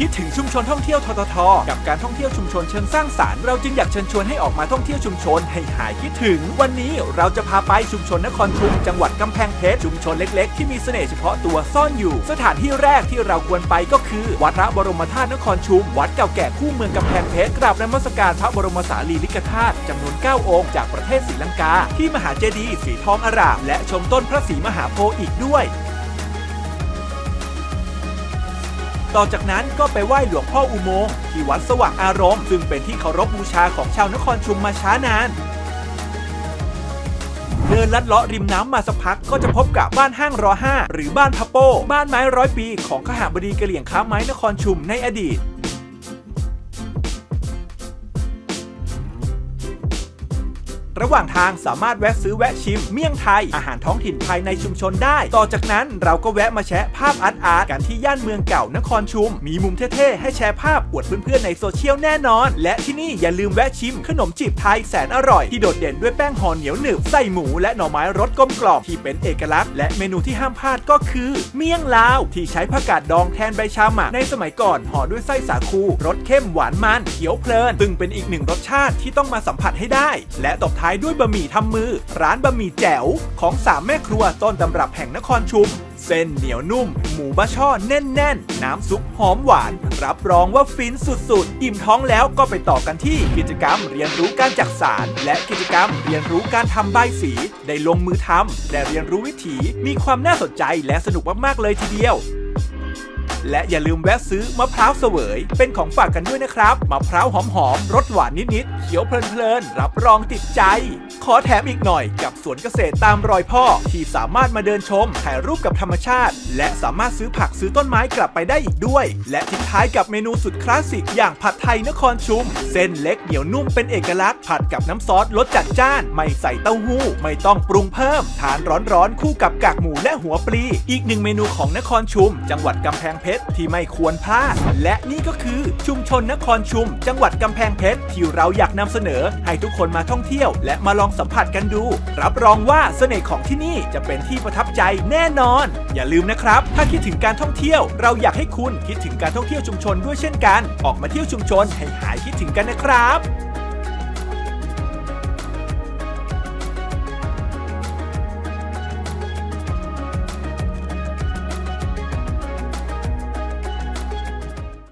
คิดถึงชุมชนท่องเที่ยวททท กับการท่องเที่ยวชุมชนเชิงสร้างสารรค์เราจึงอยากเชิญชวนให้ออกมาท่องเที่ยวชุมชนให้หายคิดถึง วันนี้เราจะพาไปชุมชนนครชุมจังหวัดกำแพงเพชรชุมชนเล็ก ๆ ที่มีเสน่ห์เฉพาะตัวซ่อนอยู่ สถานที่แรกที่เราควรไปก็คือ วัดพระบรมธาตุนครชุม วัดเก่าแก่คู่เมืองกำแพงเพชรกราบนมัสการพระบรมสารีริกธาตุจำนวน 9 องค์ จากประเทศศรีลังกา ที่มหาเจดีย์สีทองอร่ามและชมต้นพระศรีมหาโพธิ์อีกด้วย ต่อจากนั้นก็ไปไหว้หลวงพ่ออุโมงค์ที่วัดสว่างอารมณ์ซึ่งเป็นที่เคารพบูชาของชาวนครชุมมาช้านาน เดินลัดเลาะริมน้ำมาสักพักก็จะพบกับบ้านห้างรอห้าหรือบ้านพะโป้ บ้านไม้ร้อยปี ของขหาบดีกะเหลี่ยงค้าไม้นครชุมในอดีต ระหว่างทางสามารถแวะซื้อแวะชิมเมี่ยงไทย อาหารท้องถิ่นภายในชุมชนได้ ต่อจากนั้นเราก็แวะมาแชะภาพอาร์ตอาร์ตกันที่ย่านเมืองเก่านครชุม มีมุมเท่ๆ ให้แชร์ภาพอวดเพื่อนๆในโซเชียลแน่นอน และที่นี่อย่าลืมแวะชิมขนมจีบไทยแสนอร่อย ที่โดดเด่นด้วยแป้งห่อเหนียวหนึบใส่หมูและหน่อไม้รสกลมกล่อมที่เป็นเอกลักษณ์และเมนูที่ห้ามพลาดก็คือ เมี่ยงลาว ที่ใช้ผักกาดดองแทนใบชาหมักในสมัยก่อนห่อด้วยไส้สาคูรสเข้มหวานมันเขียวเพลินซึ่งเป็นอีกหนึ่งรสชาติที่ต้องมาสัมผัสให้ได้ และตบท้ายด้วยบะหมี่ทำมือ ร้านบะหมี่แจ๋วของสามแม่ครัวต้นตำรับแห่งนครชุม เส้นเหนียวนุ่ม หมูบะช่อแน่นๆน้ำซุปหอมหวาน รับรองว่าฟินสุดๆ อิ่มท้องแล้วก็ไปต่อกันที่กิจกรรมเรียนรู้การจักสารและกิจกรรมเรียนรู้การทำใบสี ได้ลงมือทำได้เรียนรู้วิถีมีความน่าสนใจและสนุกมากๆเลยทีเดียว และอย่าลืมแวะซื้อมะพร้าวเสวย เป็นของฝากกันด้วยนะครับมะพร้าวหอมๆรสหวานนิดๆเขียวเพลินๆรับรองติดใจ ขอแถมอีกหน่อยกับสวนเกษตรตามรอยพ่อ ที่สามารถมาเดินชมถ่ายรูปกับธรรมชาติ และสามารถซื้อผักซื้อต้นไม้กลับไปได้อีกด้วย และทิ้งท้ายกับเมนูสุดคลาสสิกอย่างผัดไทยนครชุม เส้นเล็กเหนียวนุ่มเป็นเอกลักษณ์ผัดกับน้ำซอสรสจัดจ้าน ไม่ใส่เต้าหู้ ไม่ต้องปรุงเพิ่ม ทานร้อนๆคู่กับกากหมูและหัวปลี อีกหนึ่งเมนูของนครชุม จังหวัดกำแพงเพชรที่ไม่ควรพลาด และนี่ก็คือชุมชนนครชุม จังหวัดกำแพงเพชรที่เราอยากนำเสนอ ให้ทุกคนมาท่องเที่ยว และมาลองสัมผัสกันดู รับรองว่าเสน่ห์ของที่นี่จะเป็นที่ประทับใจแน่นอน อย่าลืมนะครับ ถ้าคิดถึงการท่องเที่ยว เราอยากให้คุณคิดถึงการท่องเที่ยวชุมชนด้วยเช่นกัน ออกมาเที่ยวชุมชนให้หายคิดถึงกันนะครับ